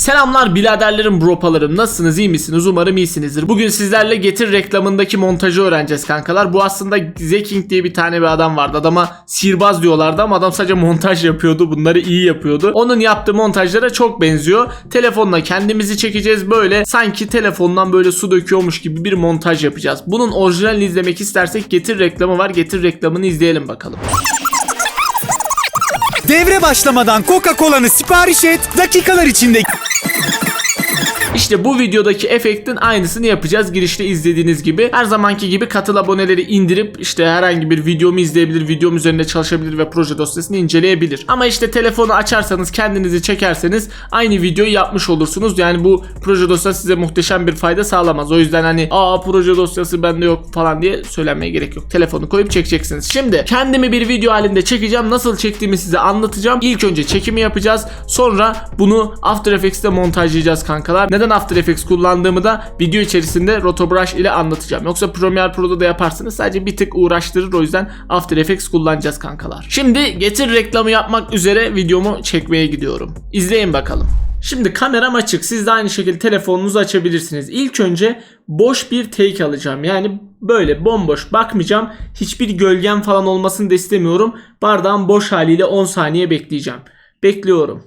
Selamlar biraderlerim bropalarım nasılsınız iyi misiniz umarım iyisinizdir. Bugün sizlerle getir reklamındaki montajı öğreneceğiz kankalar. Bu aslında Zeking diye bir tane bir adam vardı. Adama sihirbaz diyorlardı ama adam sadece montaj yapıyordu. Bunları iyi yapıyordu. Onun yaptığı montajlara çok benziyor. Telefonla kendimizi çekeceğiz böyle sanki telefondan böyle su döküyormuş gibi bir montaj yapacağız. Bunun orijinalini izlemek istersek getir reklamı var. Getir reklamını izleyelim bakalım. Devre başlamadan Coca-Cola'nı sipariş et, dakikalar içinde İşte bu videodaki efektin aynısını yapacağız girişte izlediğiniz gibi. Her zamanki gibi katıl aboneleri indirip işte herhangi bir videomu izleyebilir, videom üzerinde çalışabilir ve proje dosyasını inceleyebilir. Ama işte telefonu açarsanız kendinizi çekerseniz aynı videoyu yapmış olursunuz. Yani bu proje dosyası size muhteşem bir fayda sağlamaz. O yüzden hani aa proje dosyası bende yok falan diye söylenmeye gerek yok. Telefonu koyup çekeceksiniz. Şimdi kendimi bir video halinde çekeceğim. Nasıl çektiğimi size anlatacağım. İlk önce çekimi yapacağız. Sonra bunu After Effects'te montajlayacağız kankalar. Neden After Effects kullandığımı da video içerisinde Rotobrush ile anlatacağım. Yoksa Premiere Pro'da da yaparsınız. Sadece bir tık uğraştırır. O yüzden After Effects kullanacağız kankalar. Şimdi getir reklamı yapmak üzere videomu çekmeye gidiyorum. İzleyin bakalım. Şimdi kameram açık. Siz de aynı şekilde telefonunuzu açabilirsiniz. İlk önce boş bir take alacağım. Yani böyle bomboş bakmayacağım. Hiçbir gölgem falan olmasını da istemiyorum. Bardağın boş haliyle 10 saniye bekleyeceğim. Bekliyorum.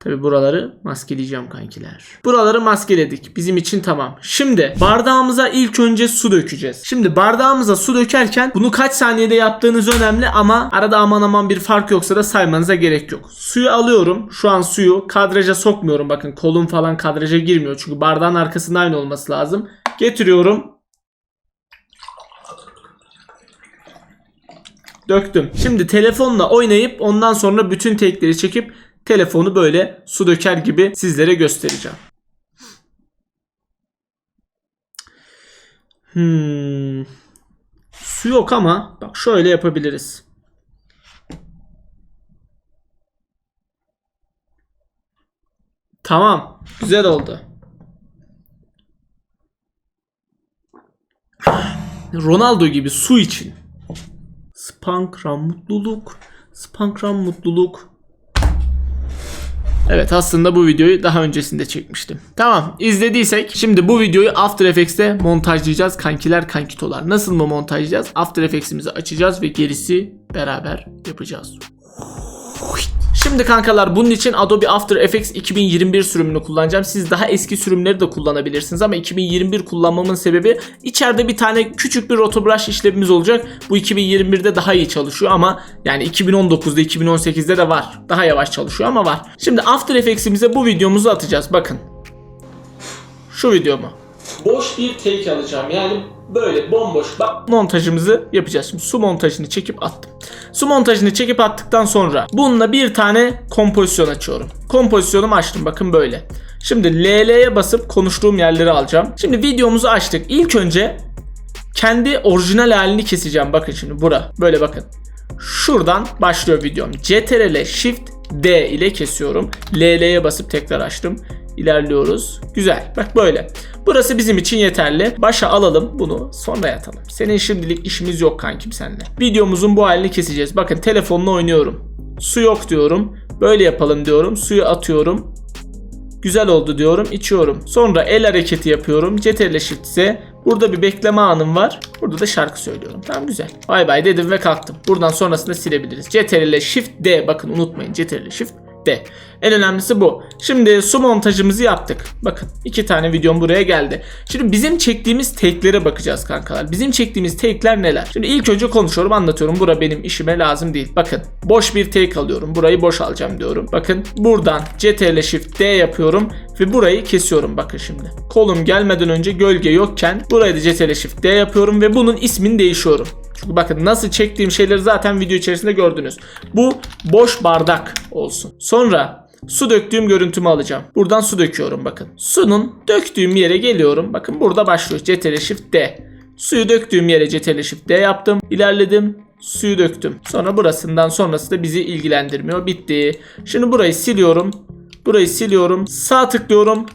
Tabi buraları maskeleyeceğim kankiler. Buraları maskeledik. Bizim için tamam. Şimdi bardağımıza ilk önce su dökeceğiz. Şimdi bardağımıza su dökerken bunu kaç saniyede yaptığınız önemli ama arada aman aman bir fark yoksa da saymanıza gerek yok. Suyu alıyorum. Şu an suyu kadraja sokmuyorum. Bakın kolum falan kadraja girmiyor. Çünkü bardağın arkasında aynı olması lazım. Getiriyorum. Döktüm. Şimdi telefonla oynayıp ondan sonra bütün tekleri çekip telefonu böyle su döker gibi sizlere göstereceğim. Hmm. Su yok ama bak şöyle yapabiliriz. Tamam. Güzel oldu. Ronaldo gibi su için. Spankram mutluluk. Spankram mutluluk. Evet aslında bu videoyu daha öncesinde çekmiştim. Tamam izlediysek şimdi bu videoyu After Effects'te montajlayacağız kankiler kankitolar. Nasıl mı montajlayacağız? After Effects'imizi açacağız ve gerisi beraber yapacağız. Şimdi kankalar bunun için Adobe After Effects 2021 sürümünü kullanacağım. Siz daha eski sürümleri de kullanabilirsiniz ama 2021 kullanmamın sebebi içeride bir tane küçük bir rotobrush işlemimiz olacak. Bu 2021'de daha iyi çalışıyor ama yani 2019'da 2018'de de var. Daha yavaş çalışıyor ama var. Şimdi After Effects'imize bu videomuzu atacağız. Bakın. Şu videomu. Boş bir take alacağım. Yani böyle bomboş bak montajımızı yapacağız. Şimdi su montajını çekip attım. Su montajını çekip attıktan sonra bununla bir tane kompozisyon açıyorum. Kompozisyonumu açtım bakın böyle. Şimdi LL'ye basıp konuştuğum yerleri alacağım. Şimdi videomuzu açtık. İlk önce kendi orijinal halini keseceğim. Bakın şimdi bura. Böyle bakın. Şuradan başlıyor videom. CTRL Shift D ile kesiyorum. LL'ye basıp tekrar açtım. İlerliyoruz. Güzel. Bak böyle. Burası bizim için yeterli. Başa alalım bunu sonra yatalım. Senin şimdilik işimiz yok kankim seninle. Videomuzun bu halini keseceğiz. Bakın telefonla oynuyorum. Su yok diyorum. Böyle yapalım diyorum. Suyu atıyorum. Güzel oldu diyorum. içiyorum. Sonra el hareketi yapıyorum. CTRL Shift Z. Burada bir bekleme anım var. Burada da şarkı söylüyorum. Tamam güzel. Bay bay dedim ve kalktım. Buradan sonrasında silebiliriz. CTRL Shift D. Bakın unutmayın. CTRL Shift D. En önemlisi bu. Şimdi su montajımızı yaptık. Bakın iki tane videom buraya geldi. Şimdi bizim çektiğimiz take'lere bakacağız kankalar. Bizim çektiğimiz take'ler neler? Şimdi ilk önce konuşuyorum anlatıyorum. Bura benim işime lazım değil. Bakın boş bir take alıyorum. Burayı boş alacağım diyorum. Bakın buradan CTRL Shift D yapıyorum ve burayı kesiyorum bakın şimdi. Kolum gelmeden önce gölge yokken burayı da CTRL Shift D yapıyorum ve bunun ismini değişiyorum. Çünkü bakın nasıl çektiğim şeyleri zaten video içerisinde gördünüz. Bu boş bardak olsun. Sonra su döktüğüm görüntümü alacağım. Buradan su döküyorum bakın. Sunun döktüğüm yere geliyorum. Bakın burada başlıyor. CTRL Shift D. Suyu döktüğüm yere CTRL Shift D yaptım. İlerledim. Suyu döktüm. Sonra burasından sonrası da bizi ilgilendirmiyor. Bitti. Şimdi burayı siliyorum. Burayı siliyorum. Sağ tıklıyorum.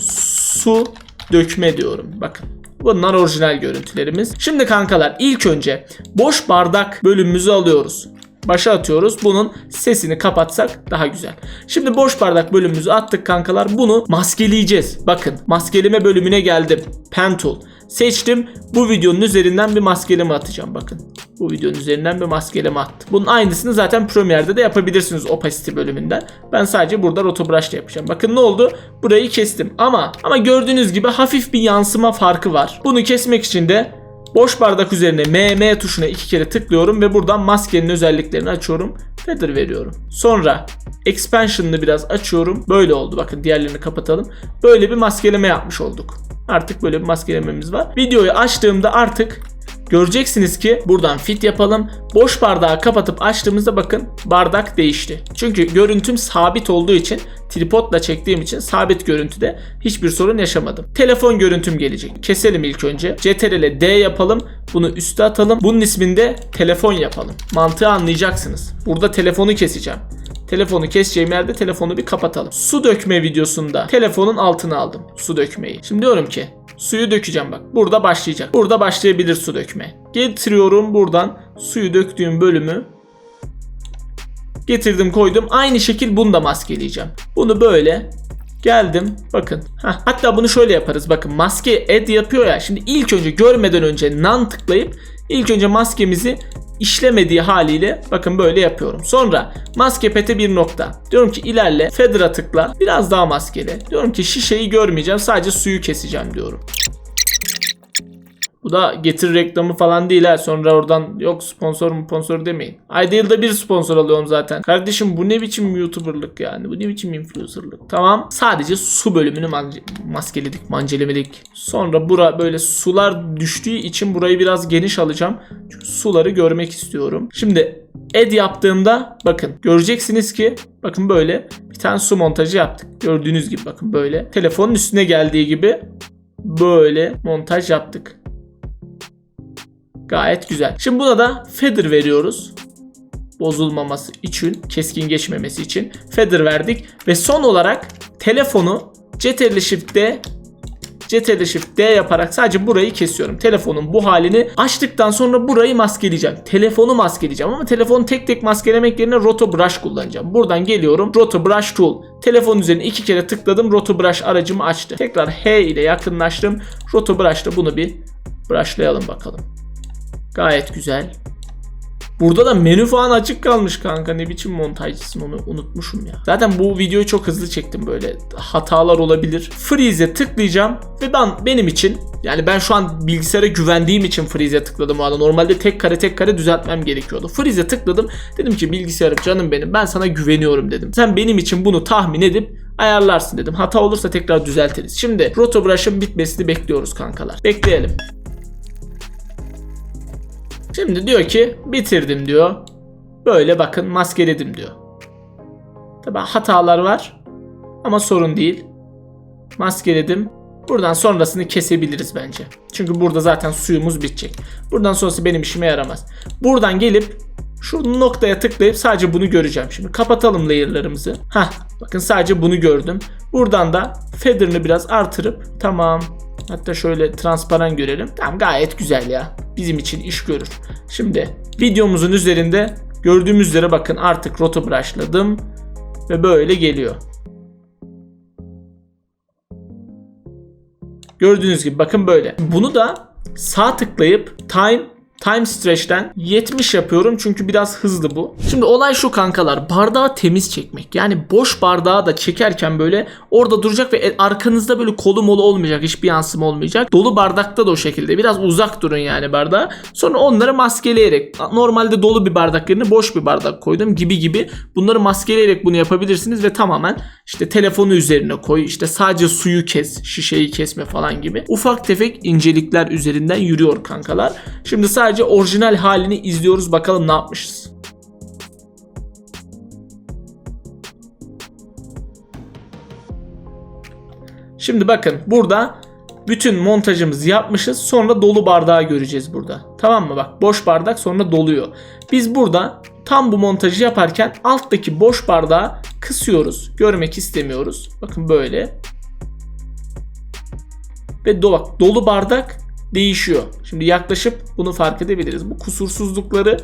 Su dökme diyorum. Bakın. Bunlar orijinal görüntülerimiz. Şimdi kankalar ilk önce boş bardak bölümümüzü alıyoruz. Başa atıyoruz. Bunun sesini kapatsak daha güzel. Şimdi boş bardak bölümümüzü attık kankalar. Bunu maskeleyeceğiz. Bakın maskeleme bölümüne geldim. Pen Tool. Seçtim. Bu videonun üzerinden bir maskeleme atacağım. Bakın. Bu videonun üzerinden bir maskeleme attım. Bunun aynısını zaten Premiere'de de yapabilirsiniz opacity bölümünden. Ben sadece burada rotobrush'la yapacağım. Bakın ne oldu? Burayı kestim. Ama ama gördüğünüz gibi hafif bir yansıma farkı var. Bunu kesmek için de boş bardak üzerine MM tuşuna iki kere tıklıyorum ve buradan maskenin özelliklerini açıyorum. Feather veriyorum. Sonra expansion'ını biraz açıyorum. Böyle oldu. Bakın diğerlerini kapatalım. Böyle bir maskeleme yapmış olduk. Artık böyle bir maskelememiz var. Videoyu açtığımda artık Göreceksiniz ki buradan fit yapalım. Boş bardağı kapatıp açtığımızda bakın bardak değişti. Çünkü görüntüm sabit olduğu için tripodla çektiğim için sabit görüntüde hiçbir sorun yaşamadım. Telefon görüntüm gelecek. Keselim ilk önce. CTRL D yapalım. Bunu üste atalım. Bunun isminde telefon yapalım. Mantığı anlayacaksınız. Burada telefonu keseceğim. Telefonu keseceğim yerde telefonu bir kapatalım. Su dökme videosunda telefonun altına aldım su dökmeyi. Şimdi diyorum ki suyu dökeceğim bak. Burada başlayacak. Burada başlayabilir su dökme. Getiriyorum buradan suyu döktüğüm bölümü getirdim koydum. Aynı şekil bunu da maskeleyeceğim. Bunu böyle geldim bakın. Heh, hatta bunu şöyle yaparız bakın maske add yapıyor ya. Şimdi ilk önce görmeden önce none tıklayıp ilk önce maskemizi işlemediği haliyle bakın böyle yapıyorum. Sonra maske pete bir nokta. Diyorum ki ilerle feather'a tıkla biraz daha maskele. Diyorum ki şişeyi görmeyeceğim sadece suyu keseceğim diyorum. Bu da getir reklamı falan değil ha. Sonra oradan yok sponsor mu sponsor demeyin. Ayda yılda bir sponsor alıyorum zaten. Kardeşim bu ne biçim YouTuber'lık yani? Bu ne biçim influencer'lık? Tamam. Sadece su bölümünü man- maskeledik, mancelemedik. Sonra bura böyle sular düştüğü için burayı biraz geniş alacağım. Çünkü suları görmek istiyorum. Şimdi add yaptığımda bakın göreceksiniz ki bakın böyle bir tane su montajı yaptık. Gördüğünüz gibi bakın böyle. Telefonun üstüne geldiği gibi böyle montaj yaptık. Gayet güzel. Şimdi buna da feather veriyoruz. Bozulmaması için, keskin geçmemesi için feather verdik. Ve son olarak telefonu Ctrl Shift D Ctrl Shift D yaparak sadece burayı kesiyorum. Telefonun bu halini açtıktan sonra burayı maskeleyeceğim. Telefonu maskeleyeceğim ama telefonu tek tek maskelemek yerine Roto Brush kullanacağım. Buradan geliyorum. Roto Brush Tool. Telefon üzerine iki kere tıkladım. Roto Brush aracımı açtı. Tekrar H ile yakınlaştım. Roto Brush'la bunu bir brushlayalım bakalım. Gayet güzel. Burada da menü falan açık kalmış kanka. Ne biçim montajcısın onu unutmuşum ya. Zaten bu videoyu çok hızlı çektim böyle. Hatalar olabilir. Freeze'e tıklayacağım ve ben benim için yani ben şu an bilgisayara güvendiğim için freeze'e tıkladım anda. Normalde tek kare tek kare düzeltmem gerekiyordu. Freeze'e tıkladım. Dedim ki bilgisayarım canım benim. Ben sana güveniyorum dedim. Sen benim için bunu tahmin edip ayarlarsın dedim. Hata olursa tekrar düzeltiriz. Şimdi Roto Brush'ın bitmesini bekliyoruz kankalar. Bekleyelim. Şimdi diyor ki bitirdim diyor. Böyle bakın maskeledim diyor. Tabi hatalar var ama sorun değil. Maskeledim. Buradan sonrasını kesebiliriz bence. Çünkü burada zaten suyumuz bitecek. Buradan sonrası benim işime yaramaz. Buradan gelip şu noktaya tıklayıp sadece bunu göreceğim. Şimdi kapatalım layer'larımızı. Hah bakın sadece bunu gördüm. Buradan da feather'ını biraz artırıp tamam Hatta şöyle transparan görelim. Tamam gayet güzel ya. Bizim için iş görür. Şimdi videomuzun üzerinde gördüğümüz üzere bakın artık roto brush'ladım. Ve böyle geliyor. Gördüğünüz gibi bakın böyle. Bunu da sağ tıklayıp time Time Stretch'ten 70 yapıyorum çünkü biraz hızlı bu. Şimdi olay şu kankalar bardağı temiz çekmek. Yani boş bardağı da çekerken böyle orada duracak ve arkanızda böyle kolu molu olmayacak. Hiçbir yansıma olmayacak. Dolu bardakta da o şekilde. Biraz uzak durun yani bardağa. Sonra onları maskeleyerek normalde dolu bir bardak yerine boş bir bardak koydum gibi gibi. Bunları maskeleyerek bunu yapabilirsiniz ve tamamen işte telefonu üzerine koy. işte sadece suyu kes, şişeyi kesme falan gibi. Ufak tefek incelikler üzerinden yürüyor kankalar. Şimdi sadece sadece orijinal halini izliyoruz bakalım ne yapmışız. Şimdi bakın burada bütün montajımızı yapmışız. Sonra dolu bardağı göreceğiz burada. Tamam mı? Bak boş bardak sonra doluyor. Biz burada tam bu montajı yaparken alttaki boş bardağı kısıyoruz. Görmek istemiyoruz. Bakın böyle. Ve do bak, dolu bardak değişiyor. Şimdi yaklaşıp bunu fark edebiliriz. Bu kusursuzlukları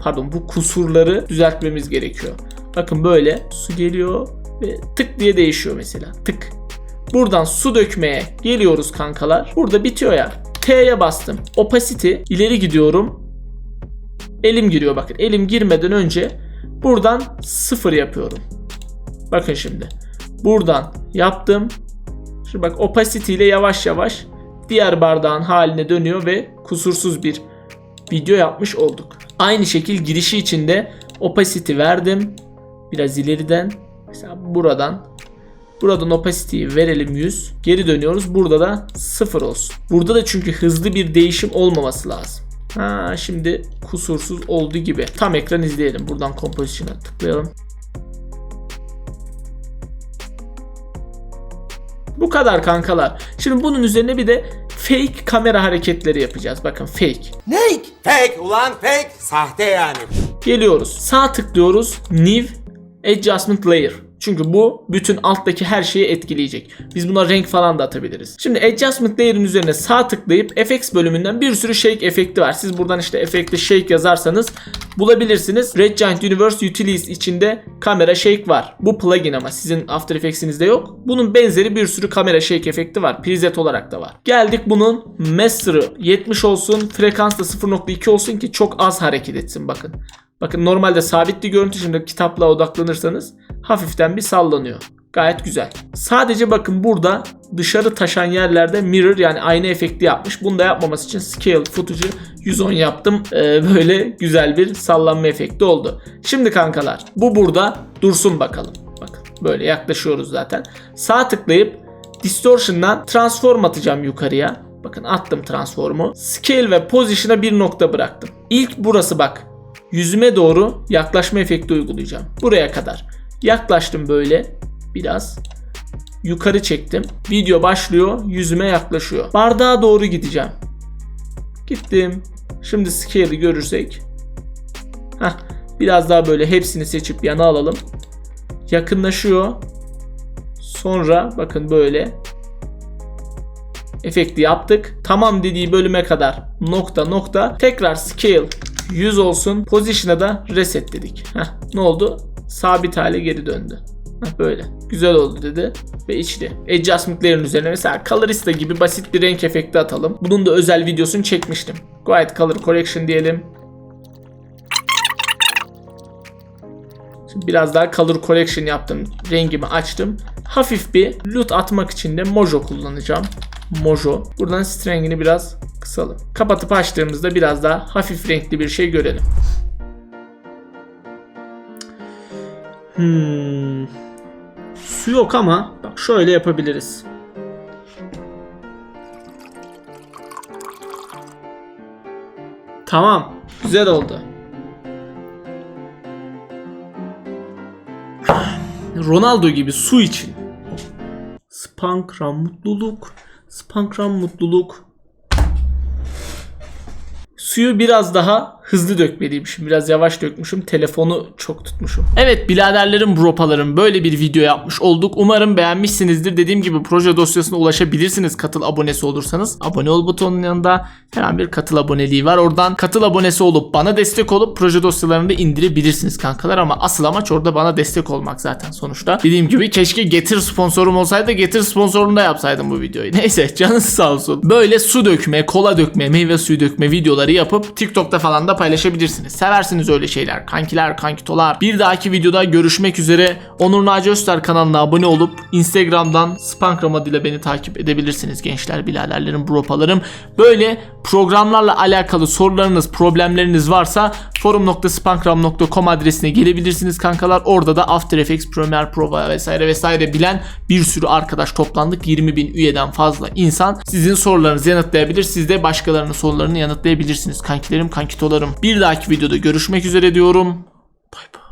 pardon bu kusurları düzeltmemiz gerekiyor. Bakın böyle su geliyor ve tık diye değişiyor mesela. Tık. Buradan su dökmeye geliyoruz kankalar. Burada bitiyor ya. T'ye bastım. Opacity ileri gidiyorum. Elim giriyor bakın. Elim girmeden önce buradan sıfır yapıyorum. Bakın şimdi. Buradan yaptım. Şimdi bak opacity ile yavaş yavaş diğer bardağın haline dönüyor ve kusursuz bir video yapmış olduk. Aynı şekil girişi için de opacity verdim. Biraz ileriden mesela buradan buradan opacity'yi verelim 100. Geri dönüyoruz. Burada da 0 olsun. Burada da çünkü hızlı bir değişim olmaması lazım. Ha şimdi kusursuz olduğu gibi. Tam ekran izleyelim. Buradan composition'a tıklayalım. Bu kadar kankalar. Şimdi bunun üzerine bir de fake kamera hareketleri yapacağız. Bakın fake. Fake. Fake ulan fake. Sahte yani. Geliyoruz. Sağ tıklıyoruz. New Adjustment Layer. Çünkü bu bütün alttaki her şeyi etkileyecek. Biz buna renk falan da atabiliriz. Şimdi Adjustment Layer'ın üzerine sağ tıklayıp FX bölümünden bir sürü shake efekti var. Siz buradan işte efekti shake yazarsanız bulabilirsiniz. Red Giant Universe Utilities içinde kamera shake var. Bu plugin ama sizin After Effects'inizde yok. Bunun benzeri bir sürü kamera shake efekti var. Preset olarak da var. Geldik bunun master'ı 70 olsun. Frekans da 0.2 olsun ki çok az hareket etsin bakın. Bakın normalde sabit bir görüntü şimdi kitapla odaklanırsanız hafiften bir sallanıyor. Gayet güzel. Sadece bakın burada dışarı taşan yerlerde mirror yani ayna efekti yapmış. Bunu da yapmaması için scale footage'ı 110 yaptım. Ee, böyle güzel bir sallanma efekti oldu. Şimdi kankalar bu burada dursun bakalım. Bakın böyle yaklaşıyoruz zaten. Sağ tıklayıp distortion'dan transform atacağım yukarıya. Bakın attım transformu. Scale ve position'a bir nokta bıraktım. İlk burası bak yüzüme doğru yaklaşma efekti uygulayacağım. Buraya kadar. Yaklaştım böyle biraz. Yukarı çektim. Video başlıyor. Yüzüme yaklaşıyor. Bardağa doğru gideceğim. Gittim. Şimdi scale'i görürsek. Heh, biraz daha böyle hepsini seçip yana alalım. Yakınlaşıyor. Sonra bakın böyle efekti yaptık. Tamam dediği bölüme kadar nokta nokta. Tekrar scale 100 olsun. Position'a da reset dedik. Heh, ne oldu? Sabit hale geri döndü. Böyle. Güzel oldu dedi ve içli. Adjustment'lerin üzerine mesela Colorista gibi basit bir renk efekti atalım. Bunun da özel videosunu çekmiştim. Quiet Color Correction diyelim. Şimdi biraz daha color correction yaptım. Rengimi açtım. Hafif bir loot atmak için de Mojo kullanacağım. Mojo. Buradan strengini biraz kısalım. Kapatıp açtığımızda biraz daha hafif renkli bir şey görelim. Hmm. Su yok ama bak şöyle yapabiliriz. Tamam. Güzel oldu. Ronaldo gibi su için. Spankram mutluluk. Spankram mutluluk. Suyu biraz daha hızlı dökmeliymişim. Biraz yavaş dökmüşüm. Telefonu çok tutmuşum. Evet biraderlerim bropalarım böyle bir video yapmış olduk. Umarım beğenmişsinizdir. Dediğim gibi proje dosyasına ulaşabilirsiniz katıl abonesi olursanız. Abone ol butonunun yanında hemen bir katıl aboneliği var. Oradan katıl abonesi olup bana destek olup proje dosyalarını da indirebilirsiniz kankalar. Ama asıl amaç orada bana destek olmak zaten sonuçta. Dediğim gibi keşke Getir sponsorum olsaydı Getir sponsorunu da yapsaydım bu videoyu. Neyse canınız sağ olsun. Böyle su dökme, kola dökme, meyve suyu dökme videoları yapıp TikTok'ta falan da paylaşabilirsiniz. Seversiniz öyle şeyler. Kankiler, kankitolar. Bir dahaki videoda görüşmek üzere. Onur Naci Özter kanalına abone olup Instagram'dan Spankram adıyla beni takip edebilirsiniz gençler, biladerlerim, bropalarım. Böyle programlarla alakalı sorularınız, problemleriniz varsa forum.spankram.com adresine gelebilirsiniz kankalar. Orada da After Effects, Premiere Pro vesaire vesaire bilen bir sürü arkadaş toplandık. 20 bin üyeden fazla insan sizin sorularınızı yanıtlayabilir. Siz de başkalarının sorularını yanıtlayabilirsiniz. Kankilerim, kankitolarım. Bir dahaki videoda görüşmek üzere diyorum. Bay bay.